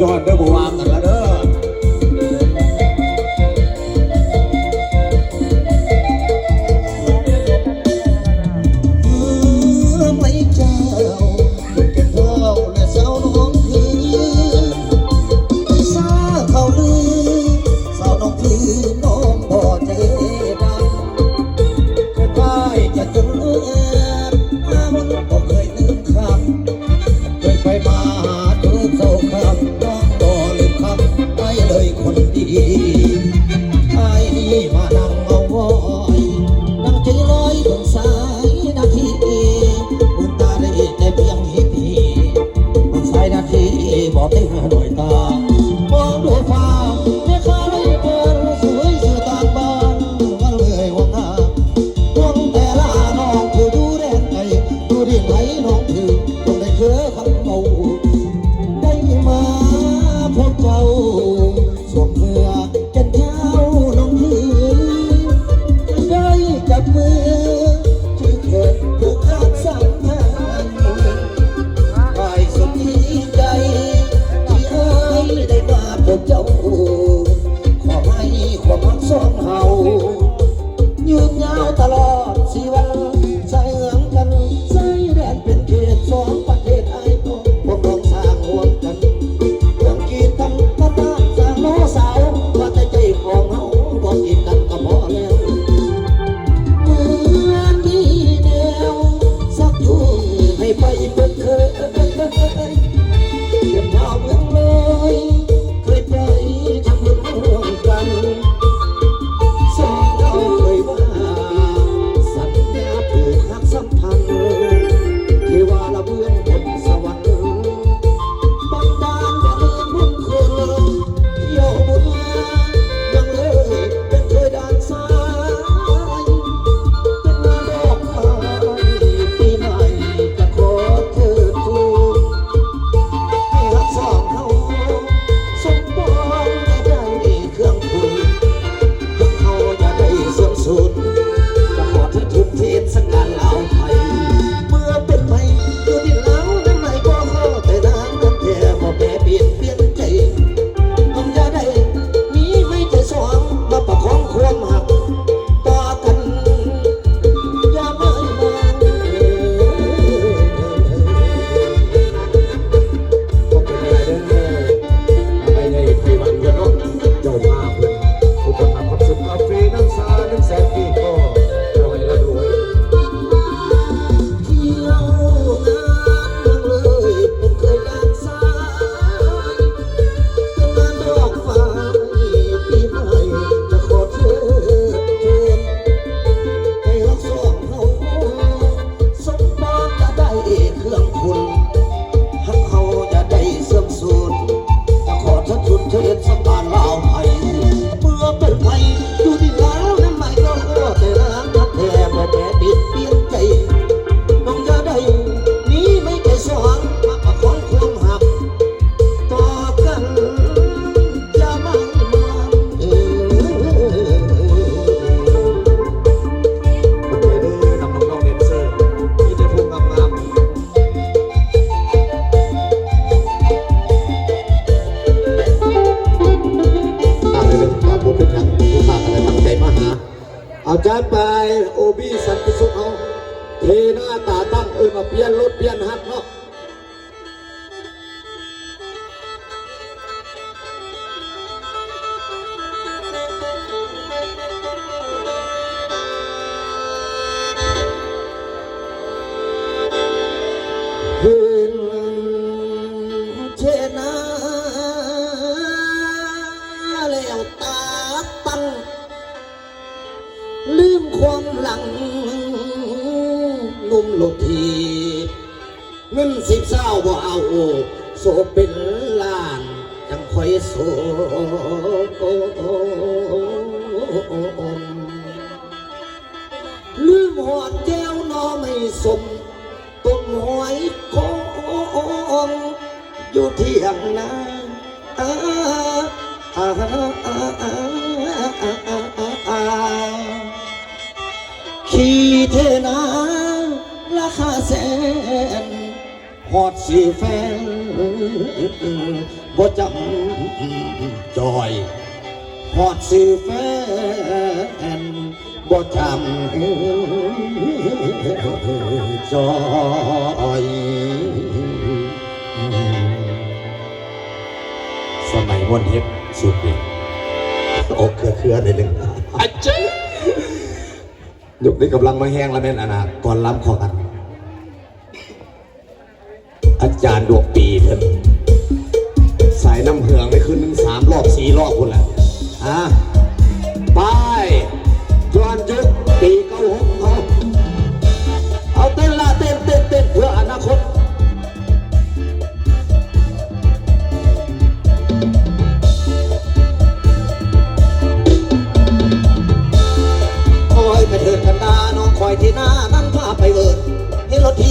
Tuhan. 啊对一很好 เอาจานไปโอบี้สันติสุขเขาเทหน้าตาตั้งเออมาเพี้ยนรถเพี้ยนฮัทเนาะ หลังนุ่มหลดทีเงินสิบเศร้าบ่เอาโสเป็นล้าน จังคอยโสลืมหอดแก้วนอไม่สมต้นหอยคงอยู่ที่อย่างนาอ้าอ้าอ้า สีเทนาราคาแสนหอดสีแฟนบ่จำจอยหอดสีแฟนบ่จำจอยสมัยวันเฮ็ดสุดเองอกเครือเคือในเรื่องอาจาะ ยุคนี้กำลังมาแห้งแล้วแม่นอนาก่อนล้ำขอกัน อาจารย์ดวงปีเถอะสายน้ำเหืองไปขึ้นหนึ่งสามรอบสี่รอบคนละอะ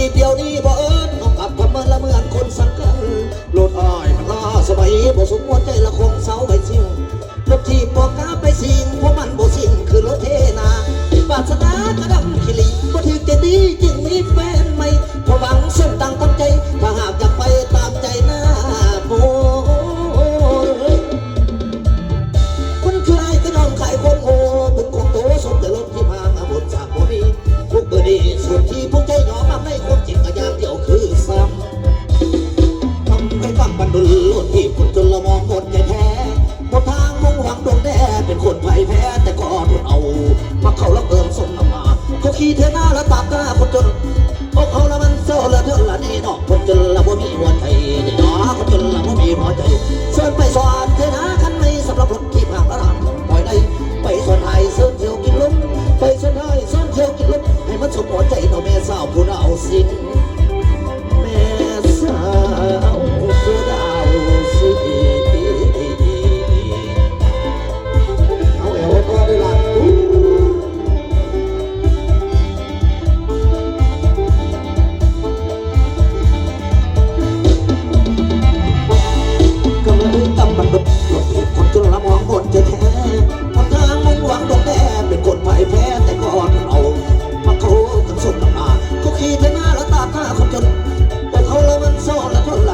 ีเดียวนี้บ่เอิญน้องอับกับมนละเมือนคนสังเกตนโลดอ้ายมัลาสบายบ่สมควรใจละคงเสาไปเชียวรถที่ปอกาไปสิงเพราะมันบ่สิงคือรถเทนาปาสนากระดำขี่ลีบ่ถึงจะดีจ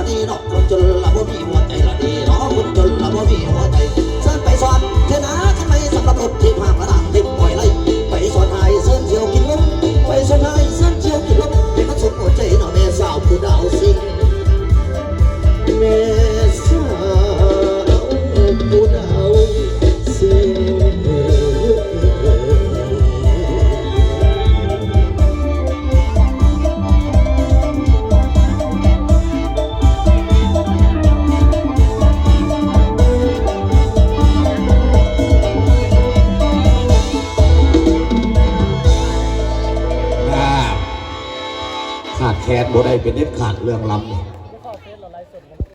ดีดอกคนจนลาบ่มีหัว บ่ได้เป็นเน็ตขาดเรื่องลำเลย